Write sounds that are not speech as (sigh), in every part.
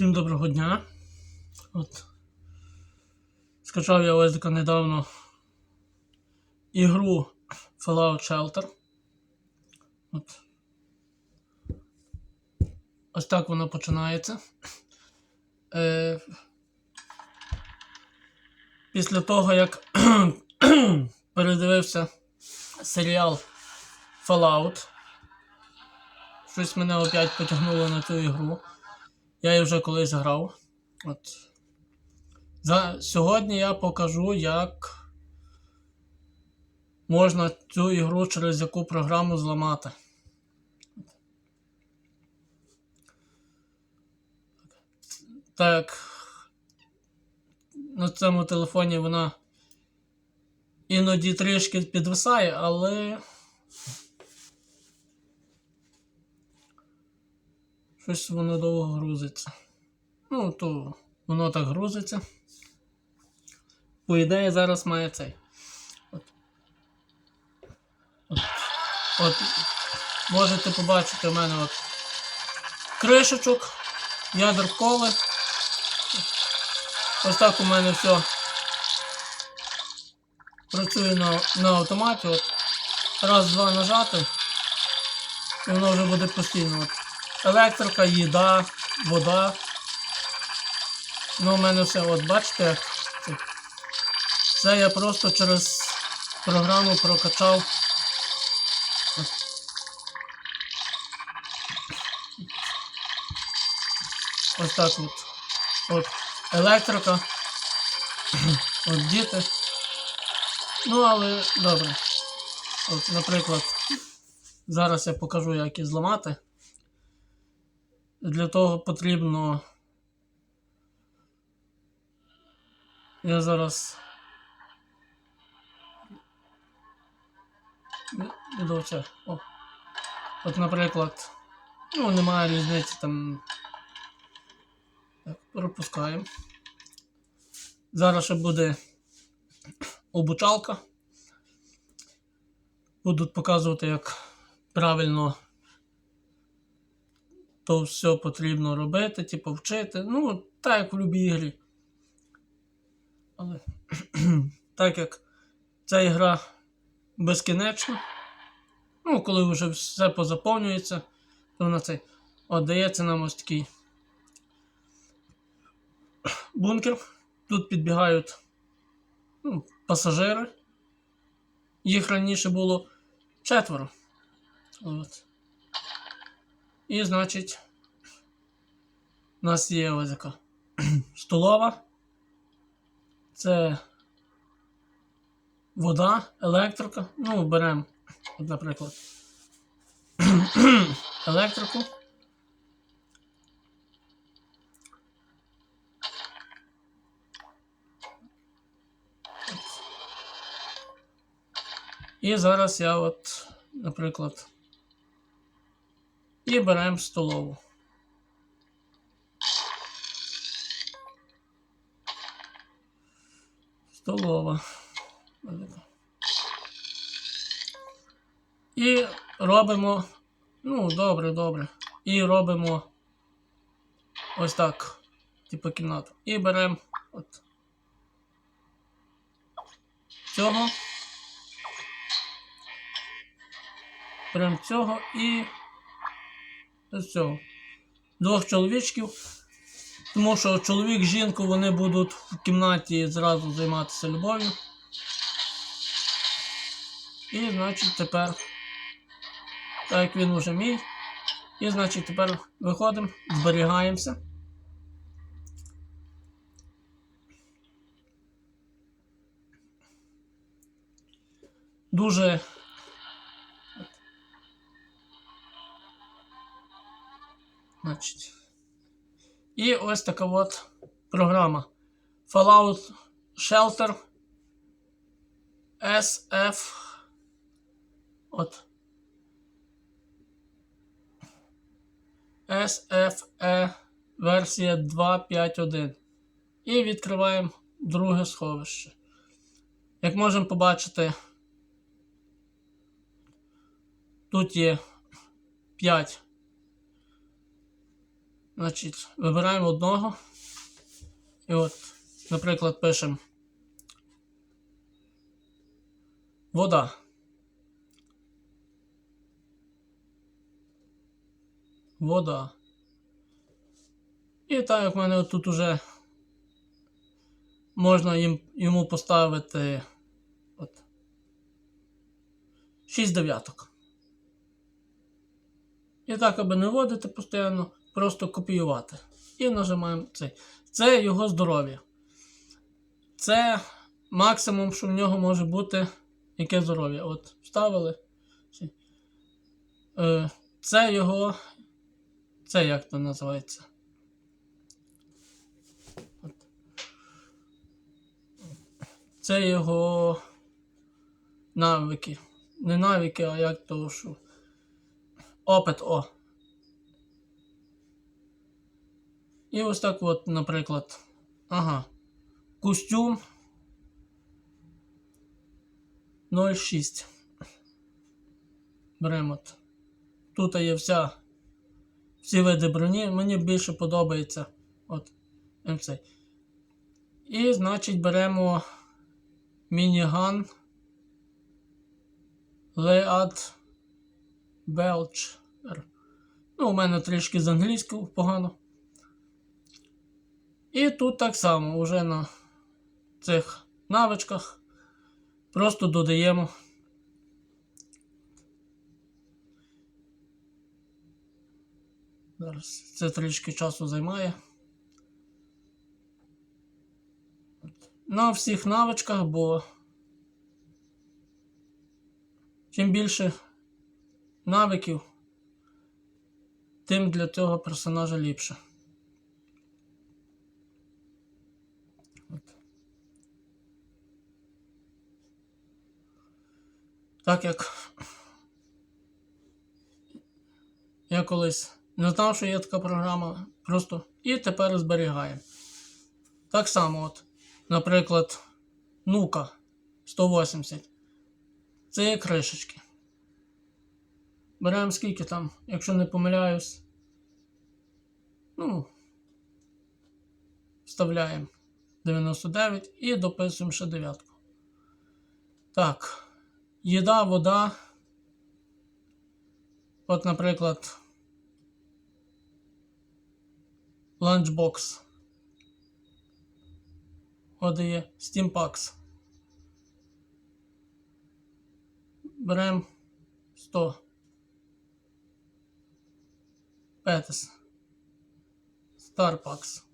Всім доброго дня. От. Скачав я ось таки недавно ігру Fallout Shelter. От. Ось так вона починається. Е, після того, як (clears throat) передивився серіал Fallout, щось мене опять потягнуло на цю ігру. Я її вже колись грав. От. За... Сьогодні я покажу, як можна цю ігру через яку програму зламати. Так. На цьому телефоні вона іноді трішки підвисає, але. Щось воно довго грузиться. Ну, то воно так грузиться. По ідеї зараз має цей. От. От. От. Можете побачити в мене от кришечок, ядер коли. Ось так у мене все працює на, на автоматі. От. Раз, два нажати. І воно вже буде постійно. От. Електрика, їда, вода. Ну, у мене все, от бачите. Це я просто через програму прокачав. Ось так от. От електрика. От діти. Ну, але добре. От, наприклад, зараз я покажу, як її зламати. Для того потрібно. Я зараз. Іду. О. От, наприклад, ну, немає різниці там. Так, пропускаємо. Зараз ще буде обучалка. Будуть показувати, як правильно то все потрібно робити, типу вчити. Ну, так як в будь-якій ігрі. Але (clears throat) так як ця ігра безкінечна, ну, коли вже все позаповнюється, то на цей дається нам ось такий бункер. Тут підбігають ну, пасажири. Їх раніше було четверо. От. І, значить, у нас є ось така (clears throat) столова. Це вода, електрика. Ну, беремо, наприклад, (clears throat) електрику. І зараз я от, наприклад, і беремо столову. Столова. І робимо. Ну, добре, добре. І робимо ось так. Типу кімнату. І беремо от цього. Беремо цього і ось цього. Двох чоловічків. Тому що чоловік, жінку вони будуть в кімнаті зразу займатися любов'ю. І, значить, тепер, так як він уже мій. І, значить, тепер виходимо, зберігаємося. Дуже Значить. І ось така от програма. Fallout Shelter SF. От. SFE версія 2.5.1. І відкриваємо друге сховище. Як можемо побачити, тут є 5 Значить, вибираємо одного. І от, наприклад, пишемо вода. Вода. І так як в мене тут уже можна їм, йому поставити от, 6 дев'яток. І так, аби не вводити постійно, просто копіювати. І нажимаємо цей. Це його здоров'я. Це максимум, що в нього може бути яке здоров'я. От, вставили. Е, Це його. Це як то називається? Це його навики. Не навики, а як то що. Опит О. І ось так от, наприклад. Ага. Костюм 0,6. Беремо. Тут є вся, всі види броні. Мені більше подобається. От МЦ. І, значить, беремо мініган Леад Белчер. Ну, у мене трішки з англійською погано. І тут так само, вже на цих навичках просто додаємо. Зараз це трішки часу займає. На всіх навичках, бо чим більше навиків, тим для цього персонажа ліпше. Так як я колись не знав, що є така програма, просто і тепер зберігаємо. Так само, от, наприклад, нука 180. Це є кришечки. Беремо скільки там, якщо не помиляюсь. Ну, вставляємо 99 і дописуємо ще дев'ятку. Так, їда, вода. От, наприклад, ланчбокс. От є Steampaks. Беремо 100. Петес. Starbucks.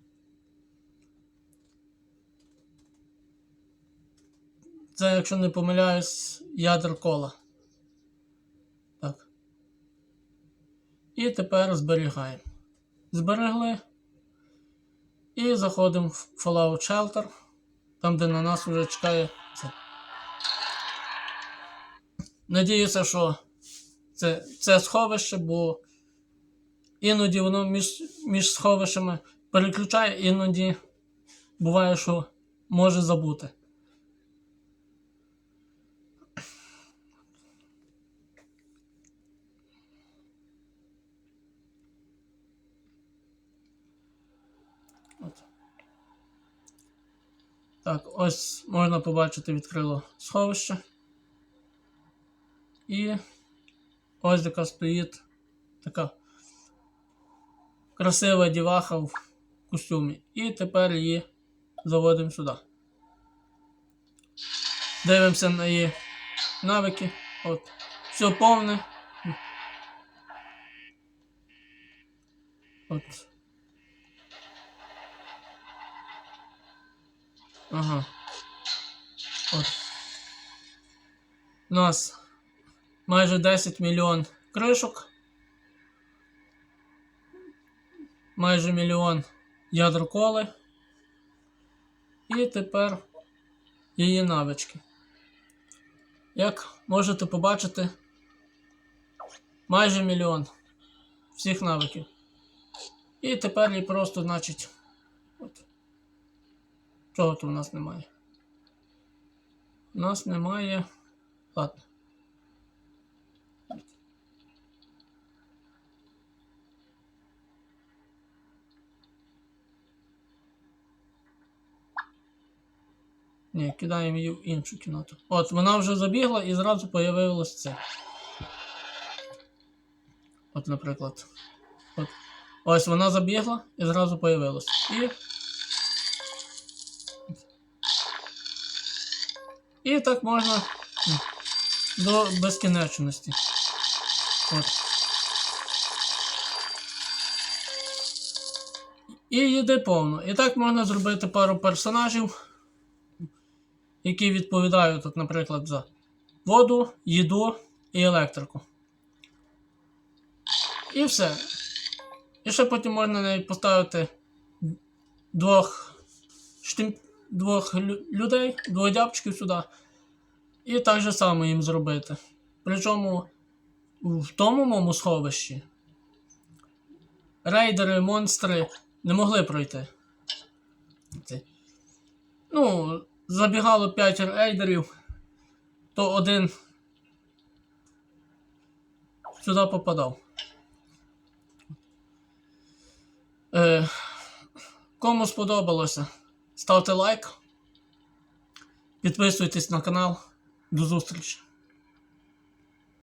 Це, якщо не помиляюсь, ядер кола. Так. І тепер зберігаємо. Зберегли. І заходимо в Fallout Shelter, там, де на нас вже чекає це. Надіюся, що це, це сховище, бо іноді воно між, між сховищами переключає, іноді буває, що може забути. Так, ось можна побачити відкрило сховище. І ось яка стоїть така красива діваха в костюмі. І тепер її заводимо сюди. Дивимося на її навики. От. Все повне. От. Ага. От. У нас майже 10 мільйон кришок. Майже мільйон ядер коли. І тепер її навички. Як можете побачити, майже мільйон всіх навиків. І тепер її просто, значить, от. Чого тут у нас немає? У нас немає. Ладно. Ні, кидаємо її в іншу кімнату. От, вона вже забігла і зразу появилось це. От, наприклад. От. Ось вона забігла і зразу появилось. І... І так можна до безкінечності. От. І їде повно. І так можна зробити пару персонажів, які відповідають, от, наприклад, за воду, їду і електрику. І все. І ще потім можна поставити двох, штим... двох людей, двох дябчиків сюди. І так же само їм зробити. Причому в тому моєму сховищі рейдери, монстри не могли пройти. Ну, забігало 5 рейдерів, то один сюди попадав. Е, кому сподобалося, ставте лайк, підписуйтесь на канал. До зустрічі!